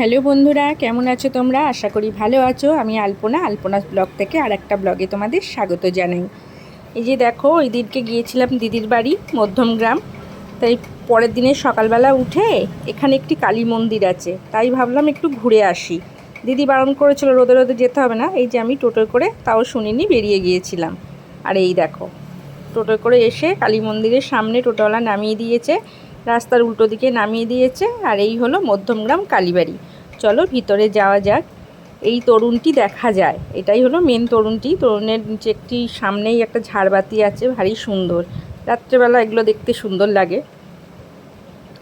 Hello বন্ধুরা, কেমন আছো তোমরা? আশা করি ভালো আছো। আমি আলপনা আলপনা ব্লগ থেকে আর একটা ব্লগে তোমাদের স্বাগত জানাই। এই যে দেখো, ওই দিনকে গিয়েছিলাম দিদির বাড়ি মধ্যমগ্রাম তাই পরের দিনে সকালবেলা উঠে এখানে একটি কালী মন্দির আছে। তাই ভাবলাম একটু ঘুরে আসি। দিদি বারণ করেছিল, রোদে রোদে যেতে হবে না। এই যে আমি টোটোয় করে, তাও শুনিনি, বেরিয়ে গিয়েছিলাম। আর এই দেখো, টোটোয় করে এসে কালী মন্দিরের সামনে টোটোওয়ালা নামিয়ে দিয়েছে। রাস্তার উল্টো দিকে নামিয়ে দিয়েছে। আর এই হলো মধ্যমগ্রাম কালীবাড়ি। চলো ভিতরে যাওয়া যাক। এই তরুণটি দেখা যায়। এটাই হলো মেন তরুণটি। তরুণের নিচে একটি সামনেই একটা ঝাড়বাতি আছে, ভারী সুন্দর। রাত্রেবেলা এগুলো দেখতে সুন্দর লাগে।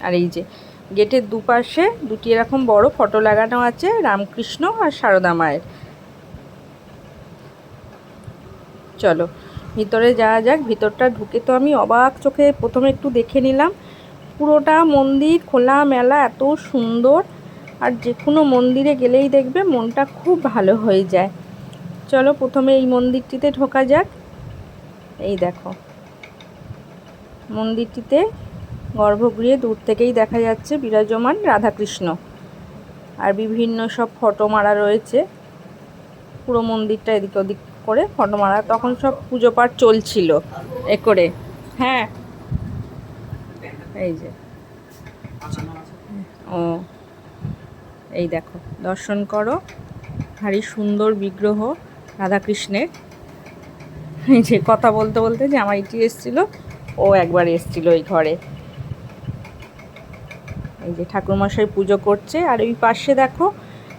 আর এই যে, গেটের দুপাশে দুটি এরকম বড় ফটো লাগানো আছে, রামকৃষ্ণ আর সারদা মায়ের। চলো, ভিতরে যাওয়া যাক। ভিতরটা ঢুকে তো আমি অবাক চোখে প্রথমে একটু দেখে নিলাম। পুরোটা মন্দির খোলা মেলা এত সুন্দর। আর যে কোনো মন্দিরে গেলেই দেখবে মনটা খুব ভালো হয়ে যায়। চলো প্রথমে এই মন্দিরটিতে ঢোকা যাক। এই দেখো। মন্দিরটিতে গর্ভগৃহে দূর থেকেই দেখা যাচ্ছে বিরাজমান রাধাকৃষ্ণ। আর বিভিন্ন সব ফটো মারা রয়েছে। পুরো মন্দিরটা এদিক ওদিক করে ফটো মারা তখন সব পুজো পাঠ চলছিল এ করে। হ্যাঁ। এই যে। ও। এই দেখো, দর্শন করো। ভারী সুন্দর বিগ্রহ রাধাকৃষ্ণের। এই যে কথা বলতে বলতে যে আমার ইটি এসেছিল, ও একবার এসেছিল ওই ঘরে। এই যে ঠাকুরমশাই পুজো করছে, আর ওই পাশে দেখো,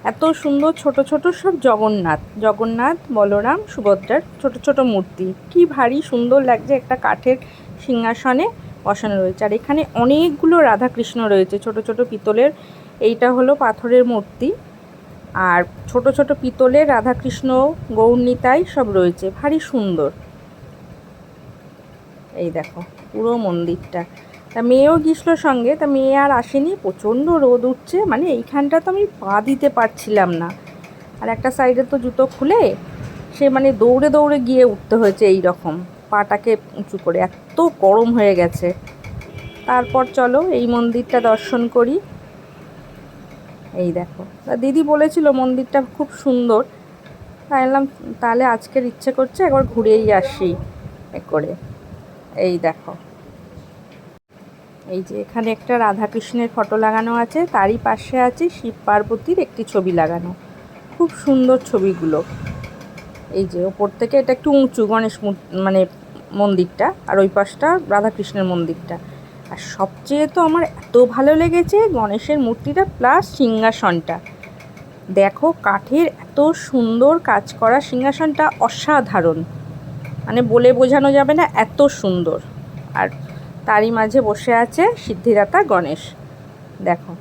এত সুন্দর ছোট ছোট সব জগন্নাথ। জগন্নাথ, বলরাম, সুভদ্রার ছোট ছোট মূর্তি। কি ভারী সুন্দর লাগছে একটা কাঠের সিংহাসনে বসানো রয়েছে। আর এখানে অনেকগুলো রাধাকৃষ্ণ রয়েছে, ছোট ছোট পিতলের এইটা হলো পাথরের মূর্তি। আর ছোট ছোট পিতলের রাধাকৃষ্ণ, গৌরনীতাই সব রয়েছে। ভারী সুন্দর। এই দেখো, পুরো মন্দিরটা। তা মেয়েও গিয়েছিল সঙ্গে, তা মেয়ে আর আসেনি, প্রচণ্ড রোদ উঠছে। মানে এইখানটা তো আমি পা দিতে পারছিলাম না। আর একটা সাইডে তো জুতো খুলে সে মানে দৌড়ে দৌড়ে গিয়ে উঠতে হয়েছে এই রকম পাটাকে উঁচু করে। এত গরম হয়ে গেছে। তারপর চলো এই মন্দিরটা দর্শন করি। এই দেখো। দিদি বলেছিল মন্দিরটা খুব সুন্দর। তাই তাহলে আজকের ইচ্ছে করছে একবার ঘুরেই আসি এ করে। এই দেখো। এই যে এখানে একটা রাধাকৃষ্ণের ফটো লাগানো আছে, তারই পাশে আছে শিব পার্বতীর একটি ছবি লাগানো। খুব সুন্দর ছবিগুলো। এই যে ওপর থেকে এটা একটু উঁচু গণেশ মানে মন্দিরটা, আর ওই পাশটা রাধাকৃষ্ণের মন্দিরটা। আর সবচেয়ে তো আমার এত ভালো লেগেছে গণেশের মূর্তিটা প্লাস সিংহাসনটা। দেখো কাঠের এত সুন্দর কাজ করা সিংহাসনটা অসাধারণ। মানে বলে বোঝানো যাবে না, এত সুন্দর। আর তারই মাঝে বসে আছে সিদ্ধিদাতা গণেশ। দেখো,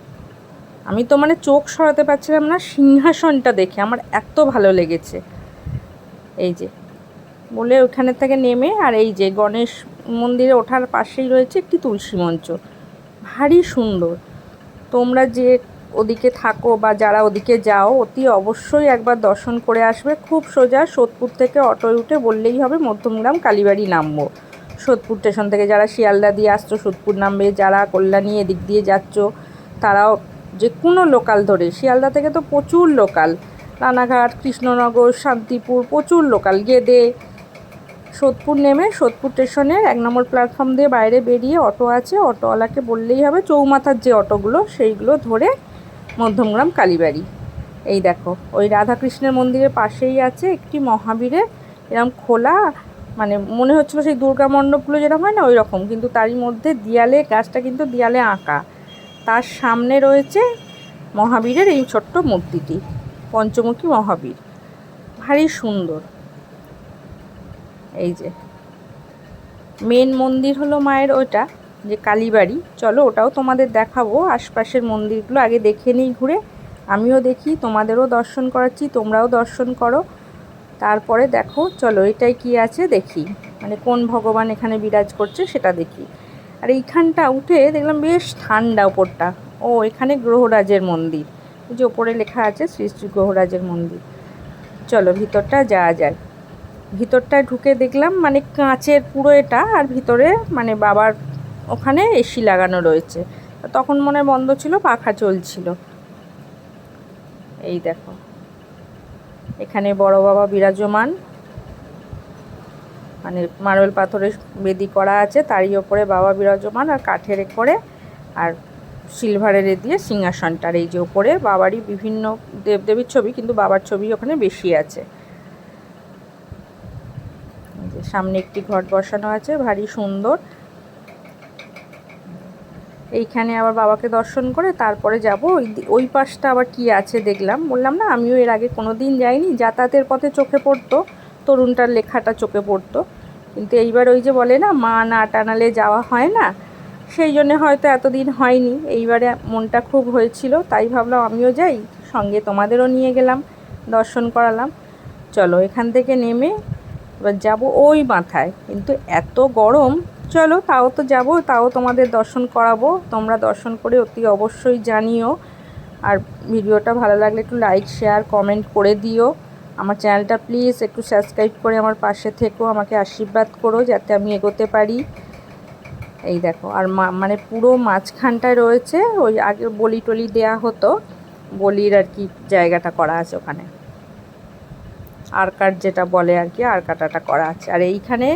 আমি তো মানে চোখ সরাতে পারছিলাম না সিংহাসনটা দেখে, আমার এত ভালো লেগেছে। এই যে, বলে ওখানে থেকে নেমে আর এই যে গণেশ মন্দিরে ওঠার পাশেই রয়েছে একটি তুলসী মঞ্চ। ভারী সুন্দর। তোমরা যে ওদিকে থাকো বা যারা ওদিকে যাও, অতি অবশ্যই একবার দর্শন করে আসবে। খুব সোজা সোদপুর থেকে অটোয় উঠে বললেই হবে মধ্যমগ্রাম কালীবাড়ি নামবো। সোদপুর স্টেশন থেকে যারা শিয়ালদা দিয়ে আসছো, সোদপুর নামবে, যারা কল্যাণী এদিক দিয়ে যাচ্ছ, তারাও যে কোনো লোকাল ধরে। শিয়ালদা থেকে তো প্রচুর লোকাল। রানাঘাট, কৃষ্ণনগর, শান্তিপুর, প্রচুর লোকাল। গেদে সোদপুর নেমে, সোদপুর স্টেশনের এক নম্বর প্ল্যাটফর্ম দিয়ে বাইরে বেরিয়ে অটো আছে। অটোওয়ালাকে বললেই হবে, চৌমাথার যে অটোগুলো, সেইগুলো ধরে মধ্যমগ্রাম কালীবাড়ি। এই দেখো, ওই রাধাকৃষ্ণের মন্দিরের পাশেই আছে একটি মহাবীরের, এরম খোলা মানে মনে হচ্ছিল সেই দুর্গা মণ্ডপগুলো যেরকম হয় না ওই রকম কিন্তু তারই মধ্যে দিয়ালে, গাছটা কিন্তু দিয়ালে আঁকা। তার সামনে রয়েছে মহাবীরের এই ছোট্ট মূর্তিটি, পঞ্চমুখী মহাবীর। ভারী সুন্দর। এই যে। মেন মন্দির হলো মায়ের ওটা যে কালীবাড়ি। চলো ওটাও তোমাদের দেখাবো, আশপাশের মন্দিরগুলো আগে দেখে নিই ঘুরে। আমিও দেখি, তোমাদেরও দর্শন করাচ্ছি, তোমরাও দর্শন করো। তারপরে দেখো, চলো এটাই কি আছে, দেখি। মানে কোন ভগবান এখানে বিরাজ করছে সেটা দেখি। আর এইখানটা উঠে দেখলাম বেশ ঠান্ডা ওপরটা। ও, এখানে গ্রহরাজের মন্দির। যে ওপরে লেখা আছে শ্রী শ্রী গ্রহরাজের মন্দির। চলো ভিতরটা যাওয়া যায় ভিতরটায় ঢুকে দেখলাম মানে কাঁচের পুরো এটা আর ভিতরে মানে বাবার ওখানে এসি লাগানো রয়েছে। তখন মনে বন্ধ ছিল, পাখা চলছিল। এই দেখো। এখানে বড় বাবা বিরাজমান। মানে মার্বেল পাথরের বেদি করা আছে, তারই ওপরে বাবা বিরাজমান আর কাঠের করে আর সিলভারের দিয়ে সিংহাসনটার এই যে ওপরে বাবারই বিভিন্ন দেবদেবীর ছবি, কিন্তু বাবার ছবি ওখানে বেশি আছে। সামনে একটি ঘট বসানো আছে, ভারী সুন্দর। এইখানে আবার বাবাকে দর্শন করে তারপরে যাব। ওই ওই পাশটা আবার কি আছে দেখলাম। বললাম, না, আমিও এর আগে কোনো দিন যাইনি। যাতায়াতের পথে চোখে পড়তো। তরুণটার লেখাটা চোখে পড়তো। কিন্তু এইবার ওই যে বলে না, মা না টানালে যাওয়া হয় না। সেই জন্যে হয়তো এতদিন হয়নি। এইবারে মনটা খুব হয়েছিল, তাই ভাবলাম আমিও যাই। সঙ্গে তোমাদেরও নিয়ে গেলাম, দর্শন করালাম। চলো, এখান থেকে নেমে এবার যাব ওই মাথায়। কিন্তু এত গরম, চলো তাও তো যাব, তাও তোমাদের দর্শন করাবো। তোমরা দর্শন করে অতি অবশ্যই জানিও। আর ভিডিওটা ভালো লাগলে একটু লাইক শেয়ার কমেন্ট করে দিও। আমার চ্যানেলটা প্লিজ একটু সাবস্ক্রাইব করে আমার পাশে থেকো, আমাকে আশীর্বাদ করো যাতে আমি এগোতে পারি। এই দেখো, আর মানে পুরো মাঝখানটায় রয়েছে, ওই আগে বলি টলি দেয়া হতো, বলির আর কি জায়গাটা করা আছে ওখানে। আর কাট যেটা বলে আর কি, আর কাটাটা করা আছে। আর এইখানে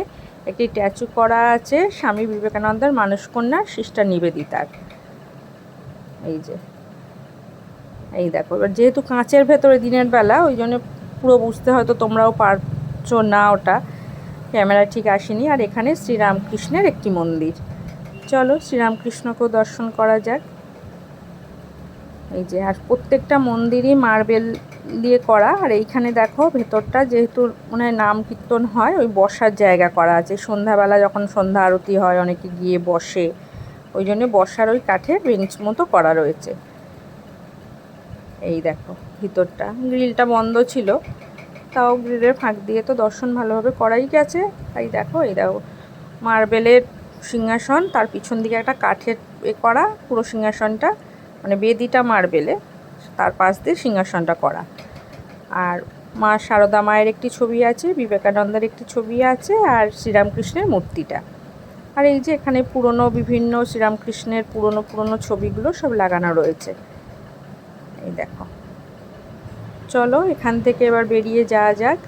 একটি ট্যাচু করা আছে স্বামী বিবেকানন্দের মানুষকন্যা সিস্টার নিবেদিতার। এই যে। এই দেখো, এবার যেহেতু কাঁচের ভেতরে দিনের বেলা, ওই জন্য পুরো বুঝতে হয়তো তোমরাও পারছ না ওটা। ক্যামেরা ঠিক আসেনি। আর এখানে শ্রীরামকৃষ্ণের একটি মন্দির। চলো শ্রীরামকৃষ্ণকেও দর্শন করা যাক। এই যে, আর প্রত্যেকটা মন্দিরই মার্বেল দিয়ে করা। আর এইখানে দেখো ভেতরটা যেহেতু মানে নাম কীর্তন হয়, ওই বসার জায়গা করা আছে। সন্ধ্যাবেলা যখন সন্ধ্যা আরতি হয়, অনেকে গিয়ে বসে। ওই জন্য বসার ওই কাঠের বেঞ্চ মতো করা রয়েছে। এই দেখো ভিতরটা। গ্রিলটা বন্ধ ছিল। তাও গ্রিলের ফাঁক দিয়ে তো দর্শন ভালোভাবে করাই গেছে। তাই দেখো, এই দেখো মার্বেলের সিংহাসন, তার পিছন দিকে একটা কাঠের এ করা পুরো সিংহাসনটা মানে বেদিটা মার্বেলে। তার পাশ দিয়ে সিংহাসনটা করা। আর মা সারদা মায়ের একটি ছবি আছে, বিবেকানন্দের একটি ছবি আছে, আর শ্রীরামকৃষ্ণের মূর্তিটা। আর এই যে এখানে পুরনো বিভিন্ন শ্রীরামকৃষ্ণের পুরনো পুরনো ছবিগুলো সব লাগানো রয়েছে। এই দেখো। চলো এখান থেকে এবার বেরিয়ে যাওয়া যাক।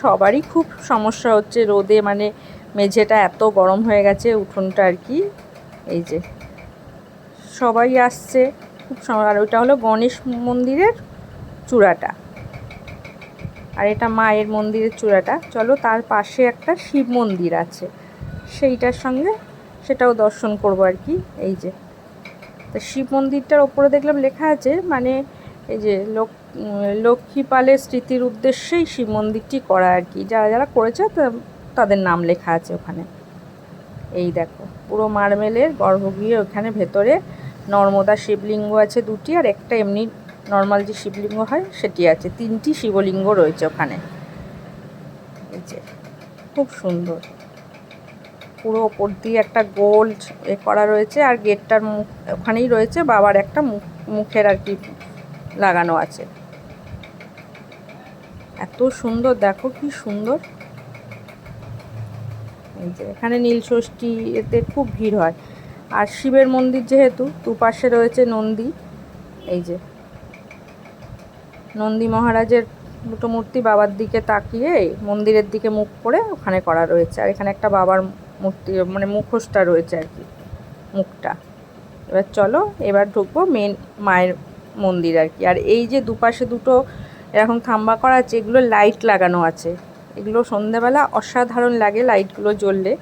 সবারই খুব সমস্যা হচ্ছে, রোদে মানে মেঝেটা এত গরম হয়ে গেছে, উঠোনটা আর কি। এই যে সবাই আসছে। খুব আর ওইটা হলো গণেশ মন্দিরের চূড়াটা। আর এটা মায়ের মন্দিরের চূড়াটা। চলো তার পাশে একটা শিব মন্দির আছে। সেইটার সঙ্গে সেটাও দর্শন করব আর কি, এই যে। তা শিব মন্দিরটার ওপরে দেখলাম লেখা আছে মানে এই যে লোক লক্ষ্মীপালের স্মৃতির উদ্দেশ্যেই শিব মন্দিরটি করা আর কি। যারা যারা করেছে তাদের নাম লেখা আছে ওখানে। এই দেখো, পুরো মার্বেলের গর্ভগৃহে ওখানে ভেতরে নর্মদা শিবলিঙ্গ আছে দুটি আর একটা এমনি নর্মাল যে শিবলিঙ্গ হয় সেটি আছে। তিনটি শিবলিঙ্গ রয়েছে ওখানে। খুব সুন্দর। পুরো ওপর দিয়ে একটা গোল এ করা রয়েছে আর গেটটার মুখ ওখানেই রয়েছে, বাবার একটা মুখ, মুখের আর কি লাগানো আছে। এত সুন্দর, দেখো কি সুন্দর। এখানে নীলষষ্ঠী এতে খুব ভিড় হয়। আর শিবের মন্দির যেহেতু, দুপাশে রয়েছে নন্দী, এই যে। নন্দী মহারাজের দুটো মূর্তি বাবার দিকে তাকিয়ে মন্দিরের দিকে মুখ করে ওখানে করা রয়েছে। আর এখানে একটা বাবার মূর্তি মানে মুখোশটা রয়েছে আর কি, মুখটা। এবার চলো, এবার ঢুকবো মেন মায়ের মন্দির আর কি। আর এই যে দুপাশে দুটো এরকম থাম্বা করা আছে, এগুলো লাইট লাগানো আছে। এগুলো সন্ধেবেলা অসাধারণ লাগে লাইটগুলো জ্বললে।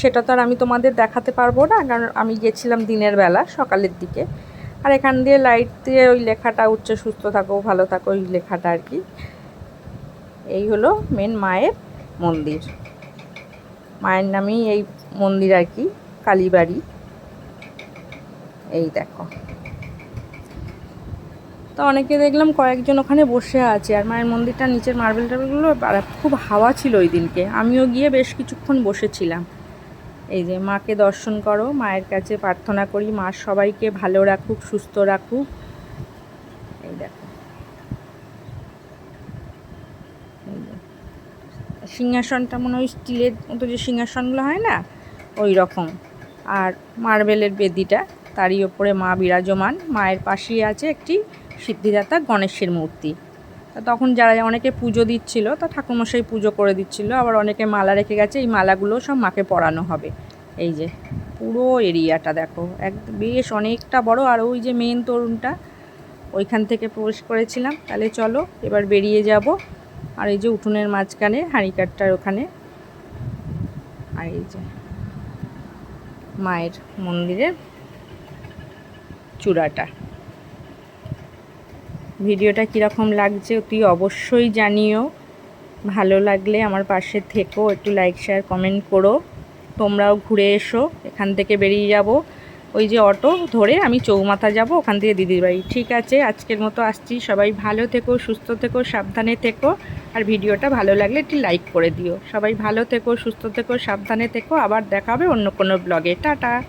সেটা তো আর আমি তোমাদের দেখাতে পারব না, কারণ আমি গেছিলাম দিনের বেলা, সকালের দিকে। আর এখান দিয়ে লাইট দিয়ে ওই লেখাটা, উচ্চ সুস্থ থাকো, ভালো থাকো ওই লেখাটা আর কি। এই হলো মেন মায়ের মন্দির। মায়ের নামেই এই মন্দির আর কি, কালীবাড়ি। এই দেখো। তো অনেকে দেখলাম কয়েকজন ওখানে বসে আছে, আর মায়ের মন্দিরটা নিচের মার্বেল টার্বেলগুলো খুব হাওয়া ছিল ওই দিনকে। আমিও গিয়ে বেশ কিছুক্ষণ বসেছিলাম। এই যে মাকে দর্শন করো, মায়ের কাছে প্রার্থনা করি, মা সবাইকে ভালো রাখুক, সুস্থ রাখুক। এই দেখো। সিংহাসনটা মনে হয় স্টিলের মতো যে সিংহাসনগুলো হয় না, ওই রকম। আর মার্বেলের বেদিটা, তারই ওপরে মা বিরাজমান। মায়ের পাশেই আছে একটি সিদ্ধিদাতা গণেশের মূর্তি। তখন যারা অনেকে পুজো দিচ্ছিল, তা ঠাকুরমশাই পুজো করে দিচ্ছিল, আবার অনেকে মালা রেখে গেছে, এই মালাগুলো সব মাকে পরানো হবে। এই যে, পুরো এরিয়াটা দেখো, এক, বেশ অনেকটা বড়, আর ওই যে মেন তরুণটা, ওইখান থেকে প্রবেশ করেছিলাম। তাহলে চলো, এবার বেরিয়ে যাব, আর এই যে উঠোনের মাঝখানে হাঁড়িকাঠটার ওখানে। আর এই যে, মায়ের মন্দিরের চূড়াটা। ভিডিওটা কীরকম লাগছে তুই অবশ্যই জানিও। ভালো লাগলে আমার পাশে থেকো, একটু লাইক শেয়ার কমেন্ট করো। তোমরাও ঘুরে এসো, এখান থেকে বেরিয়ে যাব। ওই যে অটো ধরে আমি চৌমাথা যাব, ওখান থেকে দিদির বাড়ি। ঠিক আছে, আজকের মতো আসছি। সবাই ভালো থেকো, সুস্থ থেকো, সাবধানে থেকো। আর ভিডিওটা ভালো লাগলে একটি লাইক করে দিও। সবাই ভালো থেকো, সুস্থ থেকো, সাবধানে থেকো। আবার দেখা হবে অন্য কোনো ব্লগে টাটা!